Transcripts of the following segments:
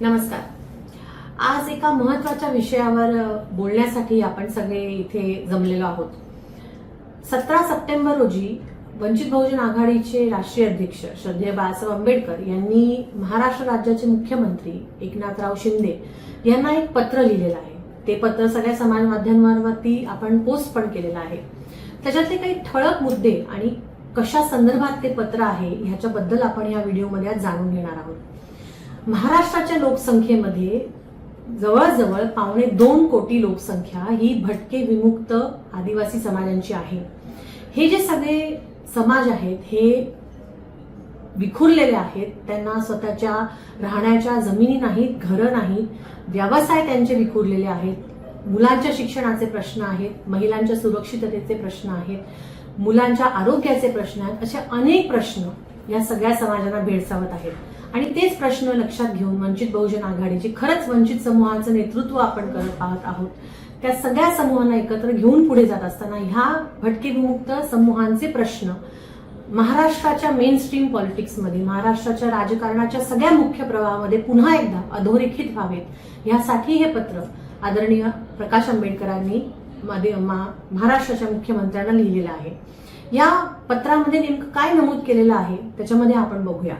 नमस्कार. आज एका महत्त्वाच्या विषयावर बोलण्यासाठी आपण सगळे इथे जमलेलो आहोत. सतरा सप्टेंबर रोजी वंचित बहुजन आघाडीचे राष्ट्रीय अध्यक्ष श्रद्धेय बाळासाहेब आंबेडकर यांनी महाराष्ट्र राज्याचे मुख्यमंत्री एकनाथराव शिंदे यांना एक पत्र लिहिलेलं आहे. ते पत्र सगळ्या समाज माध्यमांवरती आपण पोस्ट पण केलेलं आहे. त्याच्यातले काही ठळक मुद्दे आणि कशा संदर्भात ते पत्र आहे ह्याच्याबद्दल आपण या व्हिडिओमध्ये आज जाणून घेणार आहोत. महाराष्ट्राच्या लोकसंख्येमध्ये जवळजवळ पावणे दोन कोटी लोकसंख्या ही भटके विमुक्त आदिवासी समाजांची आहे. हे जे सगळे समाज आहेत हे विखुरलेले आहेत त्यांना स्वतःच्या राहण्याच्या जमिनी नाहीत घरं नाहीत व्यवसाय त्यांचे विखुरलेले आहेत मुलांच्या शिक्षणाचे प्रश्न आहेत महिलांच्या सुरक्षिततेचे प्रश्न आहेत मुलांच्या आरोग्याचे प्रश्न आहेत असे अनेक प्रश्न या सगळ्या समाजांना भेडसावत आहेत. आणि तेच प्रश्न लक्षात घेऊन वंचित बहुजन आघाडीचे खरंच वंचित समूहाचं नेतृत्व आपण करत पाहत आहोत. त्या सगळ्या समूहांना एकत्र घेऊन पुढे जात असताना ह्या भटकेविमुक्त समूहांचे प्रश्न महाराष्ट्राच्या मेन स्ट्रीम पॉलिटिक्समध्ये महाराष्ट्राच्या राजकारणाच्या सगळ्या मुख्य प्रवाहामध्ये पुन्हा एकदा अधोरेखित व्हावेत. ह्यासाठी हे पत्र आदरणीय प्रकाश आंबेडकरांनी मध्ये- मा- महाराष्ट्राच्या मुख्यमंत्र्यांना लिहिलेलं आहे. या पत्रामध्ये नेमकं काय नमूद केलेलं आहे त्याच्यामध्ये आपण बघूया.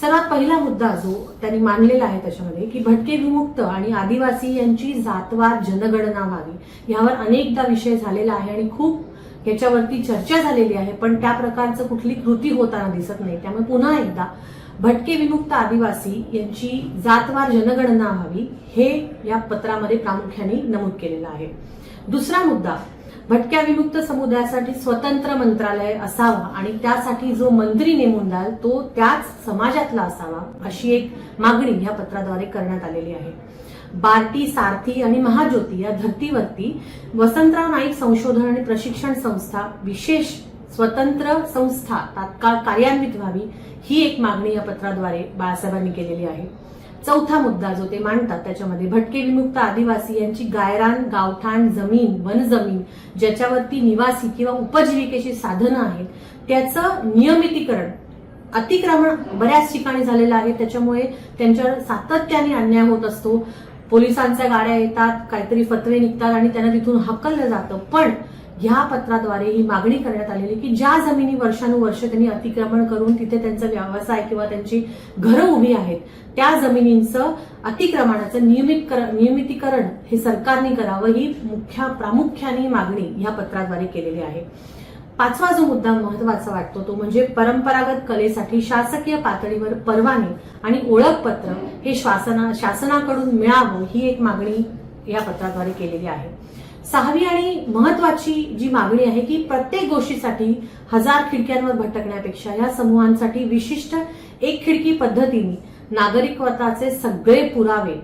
सर्वात पहिला मुद्दा जो त्यांनी मांडलेला आहे त्याच्यामध्ये की भटके विमुक्त आणि आदिवासी यांची जातवार जनगणना व्हावी यावर अनेकदा विषय झालेला आहे आणि खूप याच्यावरती चर्चा झालेली आहे पण त्या प्रकारचं कुठली कृती होताना दिसत नाही. त्यामुळे पुन्हा एकदा भटके विमुक्त आदिवासी यांची जातवार जनगणना व्हावी हे या पत्रामध्ये प्रामुख्याने नमूद केलेलं आहे. दुसरा मुद्दा भटक्या विमुक्त समुदायासाठी स्वतंत्र मंत्रालय असावा आणि त्यासाठी जो मंत्री नेमून द्याल तो त्याच समाजातला असावा अशी एक मागणी या पत्राद्वारे करण्यात आलेली आहे. बार्टी सारथी आणि महाज्योती या धर्तीवरती वसंतराव नाईक संशोधन आणि प्रशिक्षण संस्था विशेष स्वतंत्र संस्था तात्काळ कार्यान्वित व्हावी ही एक मागणी या पत्राद्वारे बाळासाहेबांनी केलेली आहे. चौथा मुद्दा जो ते मांडतात त्याच्यामध्ये भटके विमुक्त आदिवासी यांची गायरान गावठाण जमीन वनजमीन ज्याच्यावरती निवासी किंवा उपजीविकेची साधनं आहेत त्याचं नियमितीकरण अतिक्रमण बऱ्याच ठिकाणी झालेलं आहे. त्याच्यामुळे त्यांच्यावर सातत्याने अन्याय होत असतो. पोलिसांच्या गाड्या येतात काहीतरी फतवे निघतात आणि त्यांना तिथून हकललं जातं. पण ह्या पत्राद्वारे ही मागणी करण्यात आलेली की ज्या जमिनी वर्षानुवर्ष त्यांनी अतिक्रमण करून तिथे त्यांचा व्यवसाय किंवा त्यांची घरं उभी आहेत त्या जमिनींचं अतिक्रमणाचं नियमित नियमितीकरण हे सरकारने करावं ही मुख्य प्रामुख्याने मागणी ह्या पत्राद्वारे केलेली आहे. पाचवा जो मुद्दा महत्त्वाचा वाटतो तो म्हणजे परंपरागत कलेसाठी शासकीय पातळीवर परवाने आणि ओळखपत्र हे शासना शासनाकडून मिळावं ही एक मागणी या पत्राद्वारे केलेली आहे. सहावी आणि महत्वाची जी मागणी आहे की प्रत्येक गोष्टीसाठी हजार खिडक्यांवर भटकण्यापेक्षा या समूहांसाठी विशिष्ट एक खिडकी पद्धतीने नागरिकत्वाचे सगळे पुरावे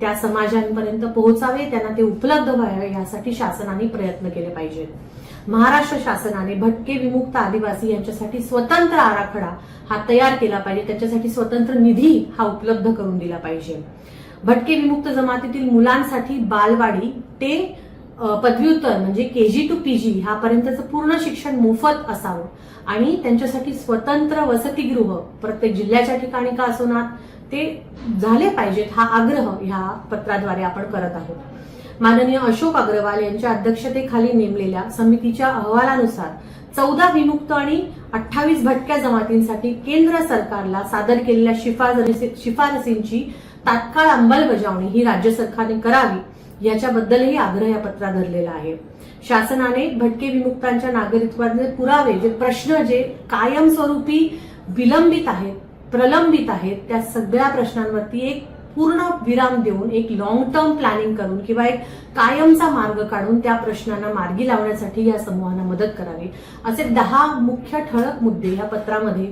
त्या समाजांपर्यंत पोहोचावे त्यांना ते उपलब्ध व्हावे यासाठी शासनाने प्रयत्न केले पाहिजेत महाराष्ट्र शासनाने भटके विमुक्त आदिवासी यांच्यासाठी स्वतंत्र आराखडा हा तयार केला पाहिजे त्यांच्यासाठी स्वतंत्र निधी हा उपलब्ध करून दिला पाहिजे. भटके विमुक्त जमातीतील मुलांसाठी बालवाडी ते पदव्युत्तर म्हणजे के जी टू पी जी ह्यापर्यंतचं पूर्ण शिक्षण मोफत असावं. आणि त्यांच्यासाठी स्वतंत्र वसतिगृह प्रत्येक जिल्ह्याच्या ठिकाणी का असोनात ते झाले पाहिजेत हा आग्रह ह्या पत्राद्वारे आपण करत आहोत. माननीय अशोक अग्रवाल यांच्या अध्यक्षतेखाली नेमलेल्या समितीच्या अहवालानुसार चौदा विमुक्त आणि अठ्ठावीस भटक्या जमातींसाठी केंद्र सरकारला सादर केलेल्या शिफारसी शिफारसींची तात्काळ अंमलबजावणी ही राज्य सरकारने करावी याच्याबद्दलही आग्रह या पत्रात धरलेला आहे. शासनाने भटके विमुक्तांच्या नागरिकत्वाचे पुरावे जे प्रश्न जे कायमस्वरूपी विलंबित आहेत प्रलंबित आहेत त्या सगळ्या प्रश्नांवरती एक पूर्ण विराम देऊन एक लॉंग टर्म प्लॅनिंग करून किंवा एक कायमचा मार्ग काढून त्या प्रश्नांना मार्गी लावण्यासाठी या समूहांना मदत करावी. असे दहा मुख्य ठळक मुद्दे या पत्रामध्ये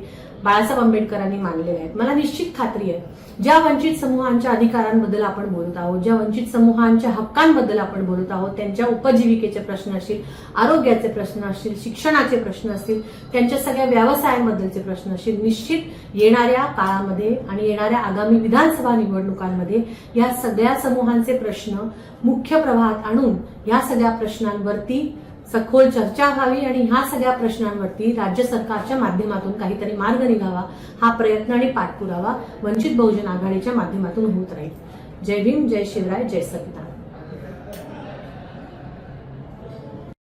बाळासाहेब आंबेडकरांनी मांडलेले आहेत. मला निश्चित खात्री आहे ज्या वंचित समूहांच्या अधिकारांबद्दल आपण बोलत आहोत ज्या वंचित समूहांच्या हक्कांबद्दल आपण बोलत आहोत त्यांच्या उपजीविकेचे प्रश्न असतील आरोग्याचे प्रश्न असतील शिक्षणाचे प्रश्न असतील त्यांच्या सगळ्या व्यवसायांबद्दलचे प्रश्न असतील निश्चित येणाऱ्या काळामध्ये आणि येणाऱ्या आगामी विधानसभा निवडणुकांमध्ये या सगळ्या समूहांचे प्रश्न मुख्य प्रवाहात आणून या सगळ्या प्रश्नांवरती सखोल चर्चा व्हावी आणि ह्या सगळ्या प्रश्नांवरती राज्य सरकारच्या माध्यमातून काहीतरी मार्ग निघावा हा प्रयत्न आणि पाठपुरावा वंचित बहुजन आघाडीच्या माध्यमातून होत राहील. जय भीम जय शिवराय जय संविधान